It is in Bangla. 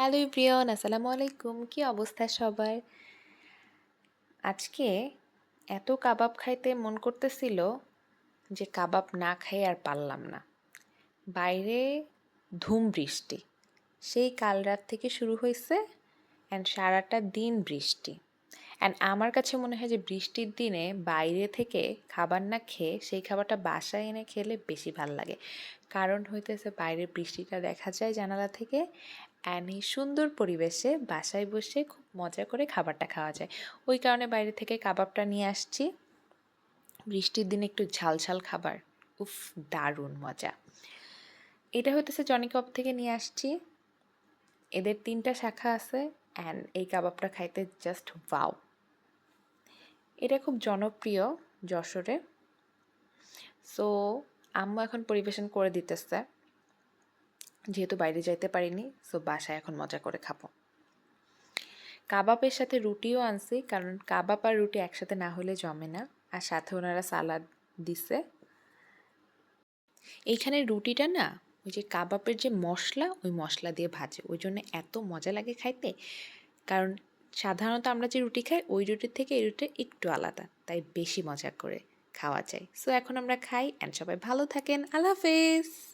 হ্যালো প্রিয়ন আসসালামু আলাইকুম। কি অবস্থা সবার? আজকে এত কাবাব খাইতে মন করতেছিল যে কাবাব না খাই আর পারলাম না। বাইরে ধুম বৃষ্টি। সেই কাল রাত থেকে শুরু হয়েছে অ্যান্ড সারাটা দিন বৃষ্টি। অ্যান্ড আমার কাছে মনে হয় যে বৃষ্টির দিনে বাইরে থেকে খাবার না খেয়ে সেই খাবারটা বাসায় এনে খেলে বেশি ভালো লাগে। কারণ হইতেছে বাইরের বৃষ্টিটা দেখা যায় জানালা থেকে অ্যান্ড এই সুন্দর পরিবেশে বাসায় বসে খুব মজা করে খাবারটা খাওয়া যায়। ওই কারণে বাইরে থেকে কাবাবটা নিয়ে আসছি। বৃষ্টির দিনে একটু ঝাল ঝাল খাবার। উফ, দারুণ মজা। এটা হইতেছে জনি কাবাব থেকে নিয়ে আসছি। এদের তিনটা শাখা আছে অ্যান্ড এই কাবাবটা খাইতে জাস্ট ওয়াও এটা খুব জনপ্রিয় যশোরে। সো আম্মু এখন পরিবেশন করে দিতেছে। যেহেতু বাইরে যাইতে পারিনি সো বাসায় এখন মজা করে খাব। কাবাবের সাথে রুটিও আনছি, কারণ কাবাব আর রুটি একসাথে না হলে জমে না। আর সাথে ওনারা সালাদ দিছে। এইখানে রুটিটা না, ওই যে কাবাবের যে মশলা, ওই মশলা দিয়ে ভাজে। ওই জন্য এত মজা লাগে খাইতে। কারণ সাধারণত আমরা যে রুটি খাই, ওই রুটির থেকে এই রুটি একটু আলাদা। তাই বেশি মজা করে খাওয়া যায়। সো এখন আমরা খাই অ্যান্ড সবাই ভালো থাকেন। আল্লাহ হাফেজ!